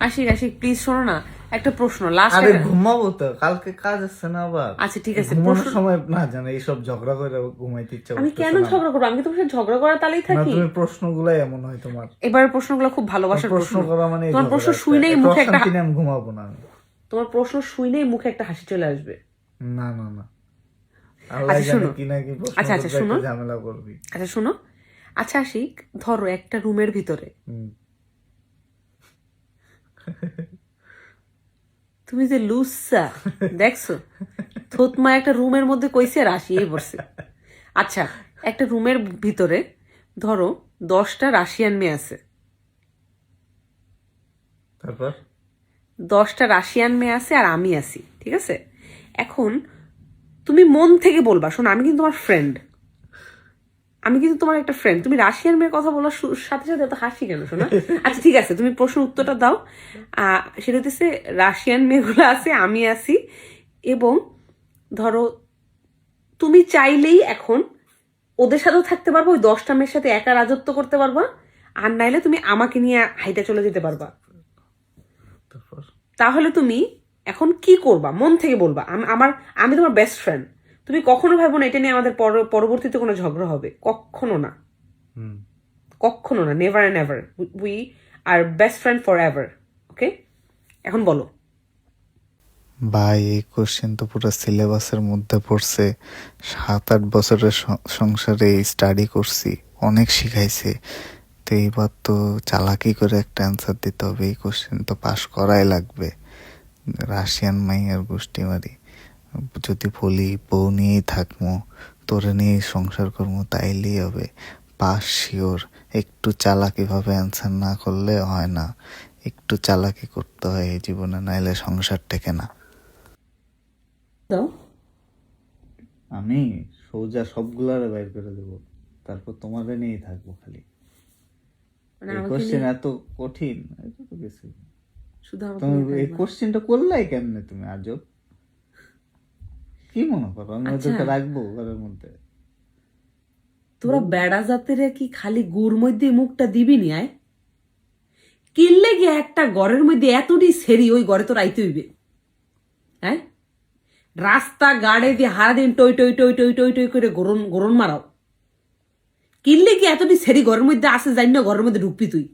Ashiq Ashiq please শোনো না একটা প্রশ্ন লাস্ট আরে ঘুমাবো তো কালকে কাজ আছে না আবার? আচ্ছা ঠিক আছে ঘুমানোর সময় না জানো এইসব ঝগড়া করে ঘুমাইতে ইচ্ছা আমি কেন ঝগড়া করব? আমি কি তোমার সাথে ঝগড়া করার তালেই না থাকি। তুমি প্রশ্নগুলাই এমন হয় তোমার। এবার প্রশ্নগুলো খুব ভালোবাসার প্রশ্ন করা মানে তোমার প্রশ্ন। শুনেই মুখে একটা নিয়ে আমি ঘুমাবো না। তোমার প্রশ্ন শুনেই মুখে একটা হাসি চলে আসবে। না না না। আচ্ছা, শোনো। আচ্ছা, আচ্ছা, শোনো। ঝামেলা করবি। আচ্ছা শোনো। আচ্ছা আশিক ধরো একটা রুমের ভিতরে। তুমি যে লুসা দেখছ? থোতমা একটা রুমের মধ্যে কইছে আর আসিয়ে পড়ছে। আচ্ছা একটা রুমের ভিতরে ধরো দশটা রাশিয়ান মেয়ে আছে। তারপর? দশটা রাশিয়ান মেয়ে আছে আর আমি আছি ঠিক আছে? এখন তুমি মন থেকে বলবা শোনো আমি কিন্তু তোমার ফ্রেন্ড আমি কিন্তু তোমার একটা ফ্রেন্ড তুমি রাশিয়ান মেয়ের কথা বলার সাথে সাথে এত হাসি কেন শোনা? আচ্ছা ঠিক আছে তুমি প্রশ্ন উত্তরটা দাও। সেটা হচ্ছে রাশিয়ান মেয়েগুলো আছে আমি আছি এবং ধরো তুমি চাইলেই এখন ওদের সাথেও থাকতে পারব ওই দশটা মেয়ের সাথে একা রাজত্ব করতে পারবা আর নাইলে তুমি আমাকে নিয়ে হাইটা চলে যেতে পারবা। তারপর? তাহলে তুমি এখন কি করবা? মন থেকে বলবা আমার আমি তোমার বেস্ট ফ্রেন্ড তুমি কখনো ভাবো না এটা নিয়ে আমাদের পর- পরবর্তীতে কোনো ঝগড়া হবে? কখনো না। হুম। কখনো না। Never and ever we are best friend forever okay এখন বলো। ভাই এই কোশ্চেন তো পুরো সিলেবাসের মধ্যে পড়ছে। সাত আট বছরের সংসারে স্টাডি করছি। অনেক শিখাইছে। তো এইবার তো চালাকি করে একটা অ্যান্সার দিতে হবে। এই কোশ্চেন তো পাশ করাই লাগবে। রাশিয়ান মাইয়ার গোষ্ঠী মারি যদি বলি বউ নিয়েই থাকব তোরে নিয়েই সংসার করব তাইলেই হবে। পাস শিওর একটু চালাকি ভাবে অ্যান্সার না করলে হয় না। একটু চালাকি করতে হয় এই জীবনে নাইলে সংসার টেকে না। আমি সোজা সবগুলারে বাইর করে দেবো তারপর তোমারে নিয়েই থাকব খালি। মানে এই কোশ্চেন এত কঠিন তো কিছু তুমি এই। কোশ্চেনটা করলাই কেমনে তুমি? আজব। কি মনে করো আমি। ওদেরকে রাখব ঘরের মধ্যে। তোরা বেড়া জাতের কি খালি গুড় মধ্যে মুখটা দিবি নি আয়? কিনলে গিয়ে একটা ঘরের মধ্যে এতটি সেরি ওই ঘরে হইবে হ্যাঁ রাস্তা গাড়ে দিয়ে হারা দিন টই টই টই টই টই টই করে গরম গরম মারাও। কিনলে কি এতটি সেরি ঘরের মধ্যে আসে যাই না ঘরের মধ্যে ঢুকবি তুই।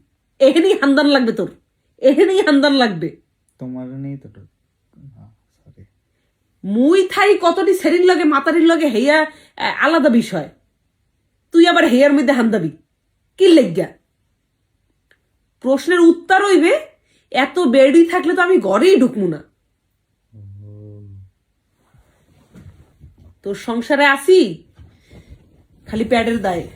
এখানেই হামদান লাগবে তোর। এখানেই হামদান লাগবে। তোমার নেই তো মুই থাই কতটি সেরির লগে মাতারির লগে, হেয়া আলাদা বিষয়। তুই আবার হেয়ার মধ্যে হান্দাবি কি লেগা প্রশ্নের উত্তর হইবে, এত বেড়ি থাকলে তো আমি ঘরেই ঢুকমু না। তোর সংসারে আসি? খালি প্যাডের দায়ে।